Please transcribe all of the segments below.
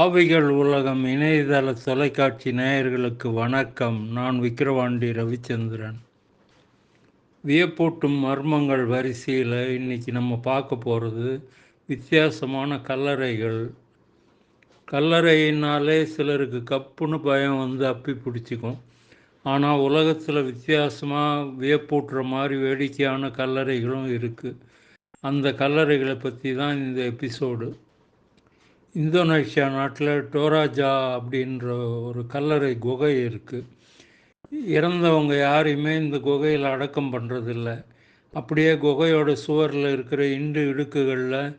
ஆவிகள் உலகம் இணையதள தொலைக்காட்சி நேயர்களுக்கு வணக்கம். நான் விக்கிரவாண்டி ரவிச்சந்திரன். வியப்பூட்டும் மர்மங்கள் வரிசையில் இன்றைக்கி நம்ம பார்க்க போகிறது வித்தியாசமான கல்லறைகள். கல்லறையினாலே சிலருக்கு கப்புன்னு பயம் வந்து அப்பி பிடிச்சிக்கும். ஆனால் உலகத்தில் வித்தியாசமாக வியப்பூட்டுற மாதிரி வேடிக்கையான கல்லறைகளும் இருக்குது அந்த கல்லறைகளை பற்றி தான் இந்த எபிசோடு. இந்தோனேஷியா நாட்டில் டோராஜா அப்படின்ற ஒரு கல்லறை குகை இருக்குது இறந்தவங்க யாரையுமே இந்த குகையில் அடக்கம் பண்ணுறதில்ல அப்படியே குகையோட சுவரில் இருக்கிற இண்டு இடுக்குகளில்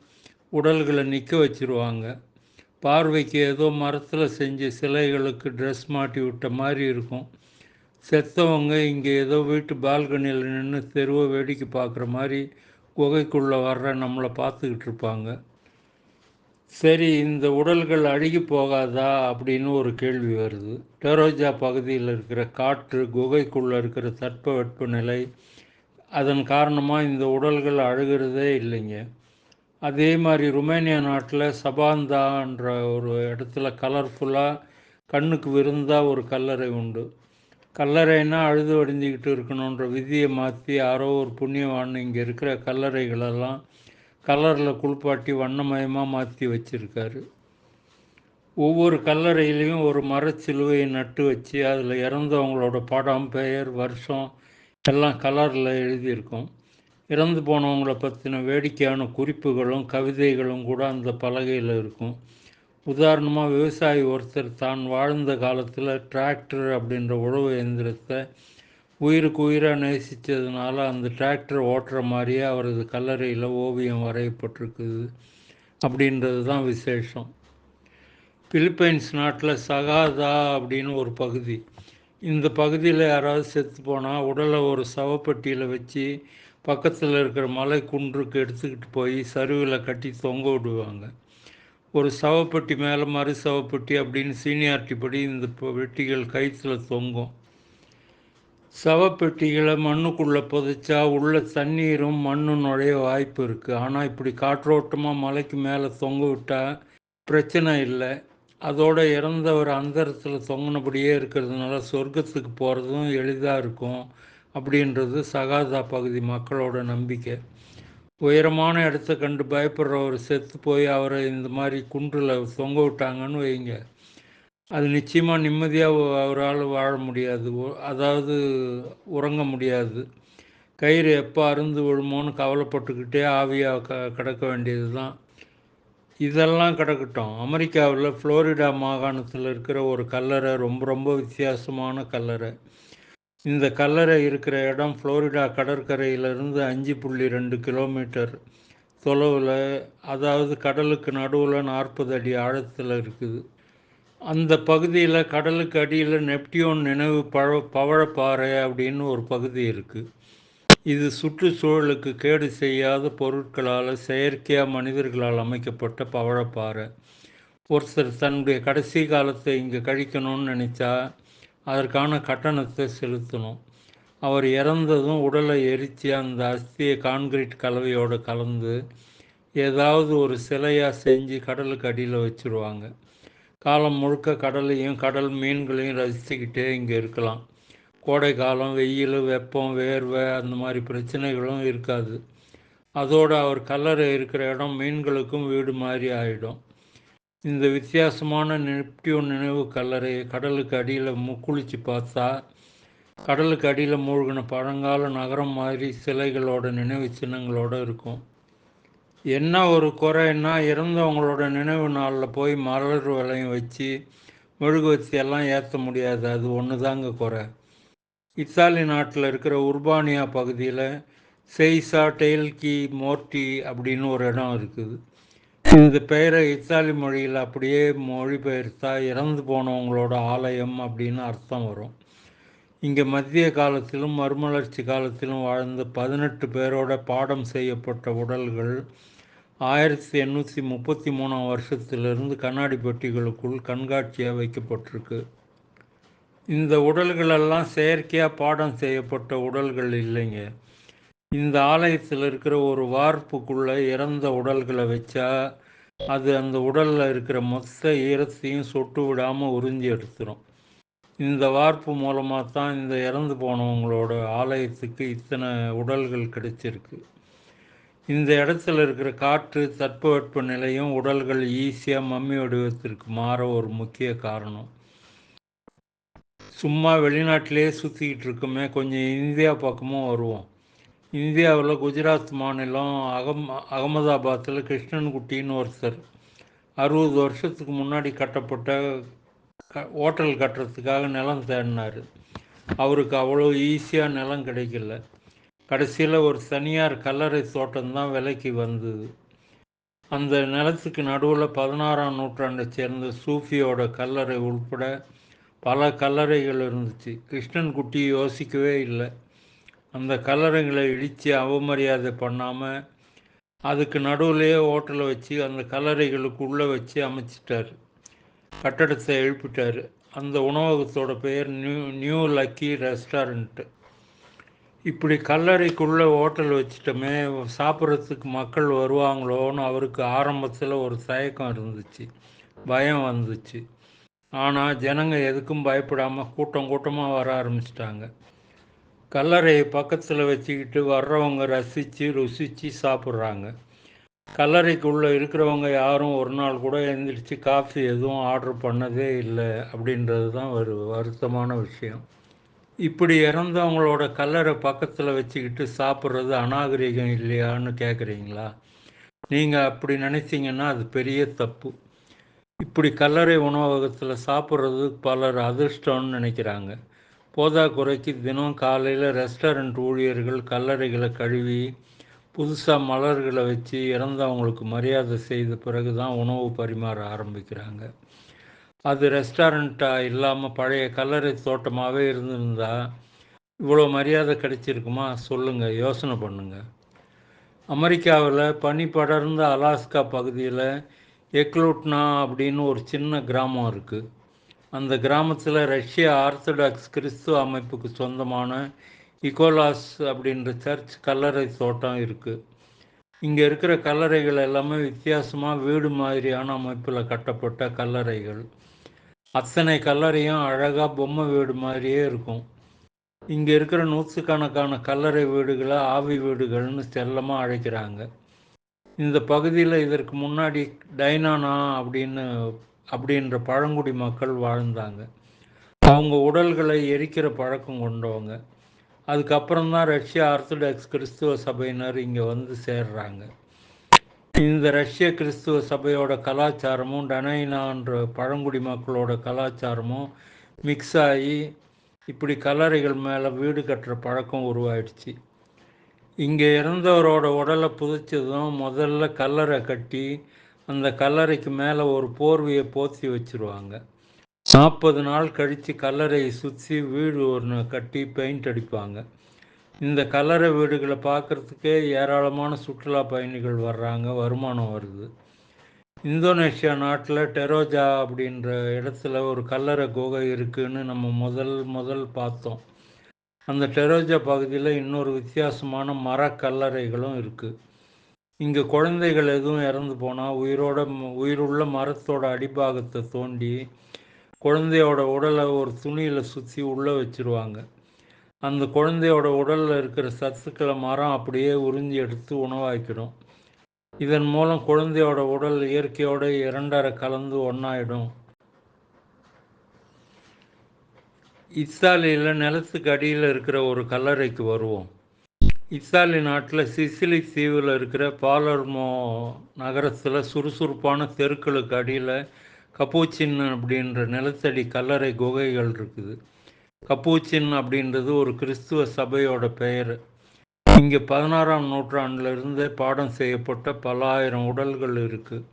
உடல்களை நிற்க வச்சுருவாங்க. பார்வைக்கு ஏதோ மரத்தில் செஞ்ச சிலைகளுக்கு ட்ரெஸ் மாட்டி விட்ட மாதிரி இருக்கும். செத்தவங்க இங்கே ஏதோ வீட்டு பால்கனியில் நின்று தெருவை வேடிக்கை பார்க்குற மாதிரி குகைக்குள்ளே வர்ற நம்மளை பார்த்துக்கிட்டு இருப்பாங்க. சரி இந்த உடல்கள் அழுகி போகாதா அப்படின்னு ஒரு கேள்வி வருது. டெரோஜா பகுதியில் இருக்கிற காற்று குகைக்குள்ளே இருக்கிற தட்ப நிலை அதன் காரணமாக இந்த உடல்கள் அழுகிறதே இல்லைங்க. அதே மாதிரி ருமேனியா நாட்டில் சபாந்தான்ற ஒரு இடத்துல கலர்ஃபுல்லாக கண்ணுக்கு விருந்தாக ஒரு கல்லறை உண்டு. கல்லறைன்னா அழுது வடிஞ்சிக்கிட்டு இருக்கணுன்ற விதியை மாற்றி யாரோ ஒரு புண்ணியவான் இங்கே இருக்கிற கல்லறைகளெல்லாம் கலரில் குளிப்பாட்டி வண்ணமயமாக மாற்றி வச்சுருக்காரு. ஒவ்வொரு கல்லறையிலையும் ஒரு மரச்சிலுவையை நட்டு வச்சு அதில் இறந்தவங்களோட படம் பெயர் வருஷம் எல்லாம் கலரில் எழுதியிருக்கும். இறந்து போனவங்கள பற்றின வேடிக்கையான குறிப்புகளும் கவிதைகளும் கூட அந்த பலகையில் இருக்கும். உதாரணமாக விவசாயி ஒருத்தர் தான் வாழ்ந்த காலத்தில் டிராக்டர் அப்படின்ற உழவு இயந்திரத்தை உயிருக்கு உயிராக நேசித்ததுனால அந்த டிராக்டர் ஓட்டுற மாதிரியே அவரது கல்லறையில் ஓவியம் வரையப்பட்டிருக்குது அப்படின்றது தான் விசேஷம். பிலிப்பைன்ஸ் நாட்டில் சகாதா அப்படின்னு ஒரு பகுதி. இந்த பகுதியில் யாராவது செத்து போனால் உடலை ஒரு சவப்பட்டியில் வச்சு பக்கத்தில் இருக்கிற மலை குன்றுக்கு எடுத்துக்கிட்டு போய் சருவில் கட்டி தொங்க விடுவாங்க. ஒரு சவப்பெட்டி மேலே மறு சவப்பெட்டி அப்படின்னு சீனியாரிட்டி படி இந்த வெட்டிகள் கயிற்றுல தொங்கும். சவப்பெட்டிகளை மண்ணுக்குள்ளே புதைச்சா உள்ள தண்ணீரும் மண்ணும் நுழைய வாய்ப்பு இருக்குது ஆனால் இப்படி காற்றோட்டமாக மலைக்கு மேலே தொங்க விட்டால் பிரச்சனை இல்லை. அதோட இறந்தவர் அந்தரத்தில் தொங்கினபடியே இருக்கிறதுனால சொர்க்கத்துக்கு போகிறதும் எளிதாக இருக்கும் அப்படின்றது சகாதா பகுதி மக்களோட நம்பிக்கை. உயரமான இடத்த கண்டு பயப்படுறவர் செத்து போய் அவரை இந்த மாதிரி குன்றில் தொங்க விட்டாங்கன்னு வைங்க. அது நிச்சயமாக நிம்மதியாக அவரால் வாழ முடியாது. அதாவது உறங்க முடியாது. கயிறு எப்போ அருந்து விழுமோன்னு கவலைப்பட்டுக்கிட்டே ஆவியாக க கிடக்க வேண்டியது தான் இதெல்லாம் கிடக்கட்டும். அமெரிக்காவில் ஃப்ளோரிடா மாகாணத்தில் இருக்கிற ஒரு கல்லறை ரொம்ப ரொம்ப வித்தியாசமான கல்லறை. இந்த கல்லறை இருக்கிற இடம் ஃப்ளோரிடா கடற்கரையிலிருந்து அஞ்சு புள்ளி ரெண்டு கிலோமீட்டர் தொலைவில் அதாவது கடலுக்கு நடுவில் நாற்பது அடி ஆழத்தில் இருக்குது. அந்த பகுதியில் கடலுக்கு அடியில் நெப்டியோன் நினைவு பழ பவழப்பாறை அப்படின்னு ஒரு பகுதி இருக்குது இது சுற்றுச்சூழலுக்கு கேடு செய்யாத பொருட்களால் செயற்கையாக மனிதர்களால் அமைக்கப்பட்ட பவழப்பாறை. ஒருத்தர் தன்னுடைய கடைசி காலத்தை இங்கே கழிக்கணும்னு நினச்சா அதற்கான கட்டணத்தை செலுத்தணும். அவர் இறந்ததும் உடலை எரித்து அந்த அஸ்தியை கான்கிரீட் கலவையோடு கலந்து ஏதாவது ஒரு சிலையாக செஞ்சு கடலுக்கு அடியில் வச்சுருவாங்க. காலம் முழுக்க கடலையும் கடல் மீன்களையும் ரசிச்சுக்கிட்டே இங்கே இருக்கலாம். கோடை காலம் வெயில் வெப்பம் வேர்வை அந்த மாதிரி பிரச்சனைகளும் இருக்காது. அதோடு அவர் கல்லறை இருக்கிற இடம் மீன்களுக்கும் வீடு மாதிரி ஆகிடும் இந்த வித்தியாசமான நெப்டியூன் நினைவு கல்லறை கடலுக்கு அடியில் முக்குளிச்சு பார்த்தா கடலுக்கு அடியில் மூழ்கின பழங்கால நகரம் மாதிரி சிலைகளோட நினைவு சின்னங்களோடு இருக்கும். என்ன ஒரு குறைன்னா இறந்தவங்களோட நினைவு நாளில் போய் மலர் விலையும் வச்சு மெழுகுவத்தி எல்லாம் ஏற்ற முடியாது. அது ஒன்று தாங்க குறை. இத்தாலி நாட்டில் இருக்கிற உர்பானியா பகுதியில் செய்சா டெயில்கி மோர்டி அப்படின்னு ஒரு இடம் இருக்குது. இந்த பெயரை இத்தாலி மொழியில் அப்படியே மொழிபெயர்த்தா இறந்து போனவங்களோட ஆலயம் அப்படின்னு அர்த்தம் வரும். இங்கே மத்திய காலத்திலும் மறுமலர்ச்சி காலத்திலும் வாழ்ந்த பதினெட்டு பேரோட பாடம் செய்யப்பட்ட உடல்கள் ஆயிரத்தி எண்ணூற்றி முப்பத்தி மூணாம் வருஷத்திலிருந்து கண்ணாடி பெட்டிகளுக்குள் கண்காட்சியாக வைக்கப்பட்டிருக்கு. இந்த உடல்களெல்லாம் செயற்கையாக பாடம் செய்யப்பட்ட உடல்கள் இல்லைங்க. இந்த ஆலயத்தில் இருக்கிற ஒரு வார்ப்புக்குள்ளே இறந்த உடல்களை வச்சா அது அந்த உடலில் இருக்கிற மொத்த ஈரத்தையும் சொட்டு விடாமல் உறிஞ்சி எடுத்துரும். இந்த வார்ப்பு மூலமாக தான் இந்த இறந்து போனவங்களோட ஆலயத்துக்கு இத்தனை உடல்கள் கிடைச்சிருக்கு. இந்த இடத்துல இருக்கிற காற்று தட்பவெட்ப நிலையும் உடல்கள் ஈஸியாக மம்மி வடிவத்திற்கு மாற ஒரு முக்கிய காரணம். சும்மா வெளிநாட்டிலே சுற்றிக்கிட்டு இருக்குமே கொஞ்சம் இந்தியா பக்கமும் வருவோம். இந்தியாவில் குஜராத் மாநிலம் அகம் அகமதாபாத்தில் கிருஷ்ணன்குட்டின்னு ஒருத்தர். அறுபது வருஷத்துக்கு முன்னாடி கட்டப்பட்ட ஹோட்டல் கட்டுறதுக்காக நிலம் தேடினார். அவருக்கு அவ்வளோ ஈஸியாக நிலம் கிடைக்கல. கடைசியில் ஒரு தனியார் கல்லறை தோட்டம்தான் விலைக்கு வந்தது. அந்த நிலத்துக்கு நடுவில் பதினாறாம் நூற்றாண்டை சேர்ந்த சூஃபியோட கல்லறை உள்பட பல கல்லறைகள் இருந்துச்சு. கிருஷ்ணன் குட்டி யோசிக்கவே இல்லை. அந்த கல்லறைகளை இடித்து அவமரியாதை பண்ணாமல் அதுக்கு நடுவுலேயே ஹோட்டலை வச்சு அந்த கல்லறைகளுக்கு உள்ளே வச்சு அமைச்சிட்டார். கட்டடத்தை எழுப்பிட்டார். அந்த உணவகத்தோட பெயர் நியூ நியூ லக்கி ரெஸ்டாரண்ட்டு இப்படி கல்லறைக்குள்ளே ஹோட்டல் வச்சுட்டோமே சாப்பிட்றதுக்கு மக்கள் வருவாங்களோன்னு அவருக்கு ஆரம்பத்தில் ஒரு தயக்கம் இருந்துச்சு. பயம் வந்துச்சு. ஆனால் ஜனங்க எதுக்கும் பயப்படாமல் கூட்டம் கூட்டமாக வர ஆரம்பிச்சிட்டாங்க. கல்லறையை பக்கத்தில் வச்சுக்கிட்டு வர்றவங்க ரசித்து ருசித்து சாப்பிட்றாங்க. கல்லறைக்குள்ளே இருக்கிறவங்க யாரும் ஒரு நாள் கூட எழுந்திரிச்சு காஃபி எதுவும் ஆர்டர் பண்ணதே இல்லை அப்படின்றது தான் ஒரு வருத்தமான விஷயம். இப்படி இறந்தவங்களோட கல்லறை பக்கத்தில் வச்சுக்கிட்டு சாப்பிட்றது அநாகரிகம் இல்லையான்னு கேட்குறீங்களா நீங்கள் அப்படி நினைச்சிங்கன்னா அது பெரிய தப்பு. இப்படி கல்லறை உணவகத்தில் சாப்பிட்றது பலர் அதிர்ஷ்டம்னு நினைக்கிறாங்க. போதா குறைக்கு தினம் காலையில் ரெஸ்டாரண்ட் ஊழியர்கள் கல்லறைகளை கழுவி புதுசாக மலர்களை வச்சு இறந்தவங்களுக்கு மரியாதை செய்த பிறகு தான் உணவு பரிமாற ஆரம்பிக்கிறாங்க. அது ரெஸ்டாரண்ட்டாக இல்லாமல் பழைய கல்லறை தோட்டமாகவே இருந்திருந்தா இவ்வளோ மரியாதை கிடைச்சிருக்குமா? சொல்லுங்கள் யோசனை பண்ணுங்கள் அமெரிக்காவில் பனி படர்ந்த அலாஸ்கா பகுதியில் எக்லூட்னா அப்படின்னு ஒரு சின்ன கிராமம் இருக்குது அந்த கிராமத்தில் ரஷ்ய ஆர்த்தடாக்ஸ் கிறிஸ்துவ அமைப்புக்கு சொந்தமான இகோலாஸ் அப்படின்ற சர்ச் கல்லறை தோட்டம் இருக்குது இங்கே இருக்கிற கல்லறைகள் எல்லாமே வித்தியாசமாக வீடு மாதிரியான அமைப்பில் கட்டப்பட்ட கல்லறைகள். அத்தனை கல்லறையும் அழகாக பொம்மை வீடு மாதிரியே இருக்கும். இங்கே இருக்கிற நூற்றுக்கணக்கான கல்லறை வீடுகளை ஆவி வீடுகள்னு செல்லமாக அழைக்கிறாங்க. இந்த பகுதியில் இதற்கு முன்னாடி டைனானா அப்படின்னு அப்படின்ற பழங்குடி மக்கள் வாழ்ந்தாங்க. அவங்க உடல்களை எரிக்கிற பழக்கம் கொண்டவங்க. அதுக்கப்புறம் தான் ரஷ்ய ஆர்த்தடாக்ஸ் கிறிஸ்துவ சபையினர் இங்கே வந்து சேர்றாங்க. இந்த ரஷ்ய கிறிஸ்துவ சபையோட கலாச்சாரமும் டனைனான்ற பழங்குடி மக்களோட கலாச்சாரமும் மிக்ஸ் ஆகி இப்படி கல்லறைகள் மேலே வீடு கட்டுற பழக்கம் உருவாயிடுச்சு. இங்கே இறந்தவரோட உடலை புதைச்சதும் முதல்ல கல்லறை கட்டி அந்த கல்லறைக்கு மேலே ஒரு போர்வையை போத்தி வச்சுருவாங்க. நாற்பது நாள் கழித்து கல்லறையை சுற்றி வீடு ஒன்று கட்டி பெயிண்ட் அடிப்பாங்க. இந்த கல்லறை வீடுகளை பார்க்குறதுக்கே ஏராளமான சுற்றுலா பயணிகள் வர்றாங்க வருமானம் வருது. இந்தோனேஷியா நாட்டில் டெரோஜா அப்படின்ற இடத்துல ஒரு கல்லறை குகை இருக்குதுன்னு நம்ம முதல் முதல் பார்த்தோம். அந்த டெரோஜா பகுதியில் இன்னொரு வித்தியாசமான மர கல்லறைகளும் இருக்குது இங்கே குழந்தைகள் எதுவும் இறந்து போனால் உயிரோட உயிருள்ள மரத்தோட அடிபாகத்தை தோண்டி குழந்தையோட உடலை ஒரு துணியில் சுற்றி உள்ளே வச்சுருவாங்க. அந்த குழந்தையோட உடலில் இருக்கிற சத்துக்களை மரம் அப்படியே உறிஞ்சி எடுத்து உணவாக்கிடும். இதன் மூலம் குழந்தையோட உடல் இயற்கையோட இரண்டரை கலந்து ஒன்றாயிடும் இத்தாலியில் நிலத்துக்கு அடியில் இருக்கிற ஒரு கல்லறைக்கு வருவோம். இத்தாலி நாட்டில் சிசிலி தீவில் இருக்கிற பாலர்மோ நகரத்தில் சுறுசுறுப்பான தெருக்களுக்கு அடியில் கப்பூச்சின் அப்படின்ற நிலத்தடி கல்லறை குகைகள் இருக்குது. கப்பூச்சின் அப்படின்றது ஒரு கிறிஸ்துவ சபையோட பெயர். இங்கே பதினாறாம் நூற்றாண்டில் இருந்தே பாடம் செய்யப்பட்ட பல ஆயிரம் உடல்கள் இருக்குது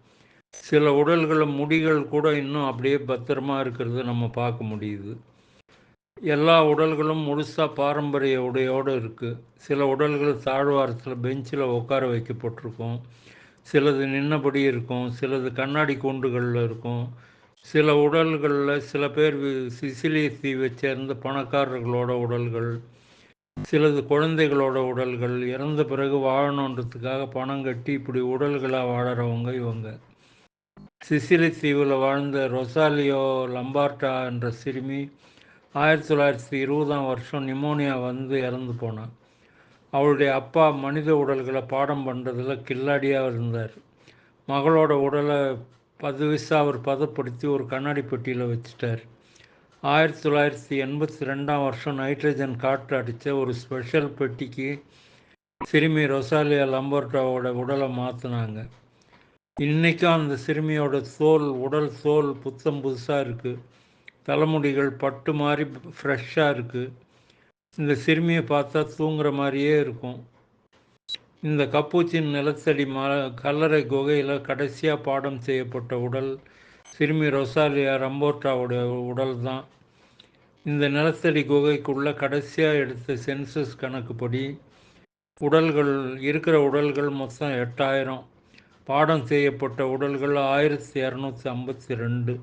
சில உடல்களை முடிகள் கூட இன்னும் அப்படியே பத்திரமா இருக்கிறது நம்ம பார்க்க முடியுது. எல்லா உடல்களும் முழுசாக பாரம்பரிய உடையோடு இருக்குது சில உடல்கள் தாழ்வாரத்தில் பெஞ்சில் உட்கார வைக்கப்பட்டிருக்கும். சிலது நின்னபடி இருக்கும் சிலது கண்ணாடி கூண்டுகளில் இருக்கும். சில உடல்களில் சில பேர் சிசிலிய தீவை சேர்ந்த பணக்காரர்களோட உடல்கள் சிலது குழந்தைகளோட உடல்கள் இறந்த பிறகு வாழணுன்றதுக்காக பணம் கட்டி இப்படி உடல்களாக வாழறவங்க இவங்க. சிசிலி தீவில் வாழ்ந்த ரொசாலியோ லம்பார்டா என்ற சிறுமி ஆயிரத்தி தொள்ளாயிரத்தி இருபதாம் வருஷம் நிமோனியா வந்து இறந்து போனான். அவளுடைய அப்பா மனித உடல்களை பாடம் பண்ணுறதுல கில்லாடியாக இருந்தார். மகளோட உடலை பதுவிசா அவர் பதப்படுத்தி ஒரு கண்ணாடி பெட்டியில் வச்சுட்டார். ஆயிரத்தி தொள்ளாயிரத்தி எண்பத்தி ரெண்டாம் வருஷம் நைட்ரஜன் காற்று அடித்த ஒரு ஸ்பெஷல் பெட்டிக்கு சிறுமி ரொசாலியா லம்பர்டாவோட உடலை மாற்றினாங்க இன்றைக்கும் அந்த சிறுமியோட தோல் உடல் தோல் புத்தம் புதுசாக இருக்குது தலைமுடிகள் பட்டு மாதிரி ஃப்ரெஷ்ஷாக இருக்குது இந்த சிறுமியை பார்த்தா தூங்குற மாதிரியே இருக்கும். இந்த கப்பூச்சின் நிலத்தடி ம கல்லறை குகையில் கடைசியாக பாடம் செய்யப்பட்ட உடல் சிறுமி ரொசாலியா ரம்போட்டாவுடைய உடல் தான். இந்த நிலத்தடி குகைக்குள்ளே கடைசியாக எடுத்த சென்சஸ் கணக்குப்படி உடல்கள் இருக்கிற உடல்கள் மொத்தம் எட்டாயிரம். பாடம் செய்யப்பட்ட உடல்கள் ஆயிரத்தி இரநூத்தி ஐம்பத்தி ரெண்டு.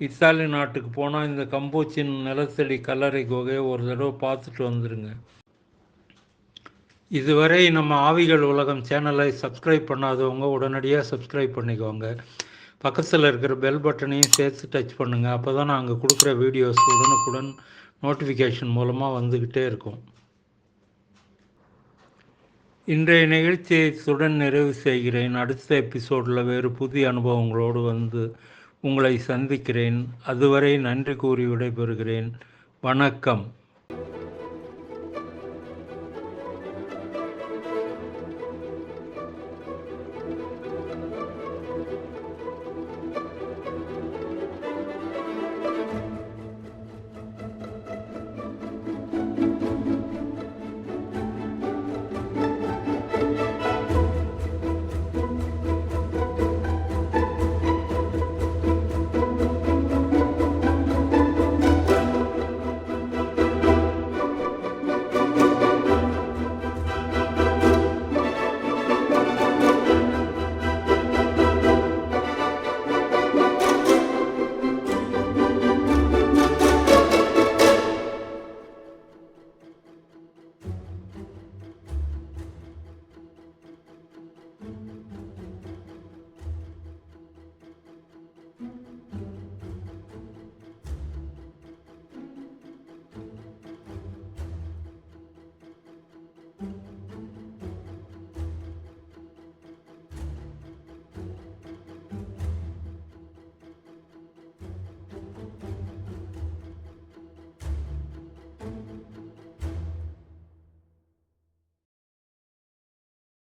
இத்தாலி நாட்டுக்கு போனால் இந்த கம்பூச்சின் நிலத்தடி கல்லறை குகையை ஒரு தடவை பார்த்துட்டு வந்துடுங்க இதுவரை நம்ம ஆவிகள் உலகம் சேனலை சப்ஸ்கிரைப் பண்ணாதவங்க உடனடியாக சப்ஸ்கிரைப் பண்ணிக்கோங்க. பக்கத்தில் இருக்கிற பெல் பட்டனையும் சேர்த்து டச் பண்ணுங்கள் அப்போ தான் நாங்கள் கொடுக்குற வீடியோஸ் உடனுக்குடன் நோட்டிஃபிகேஷன் மூலமாக வந்துக்கிட்டே இருக்கும். இன்றைய நிகழ்ச்சியை சுடன் நிறைவு செய்கிறேன். அடுத்த எபிசோடில் வேறு புதிய அனுபவங்களோடு வந்து உங்களை சந்திக்கிறேன். அதுவரை நன்றி கூறி விடைபெறுகிறேன். வணக்கம்.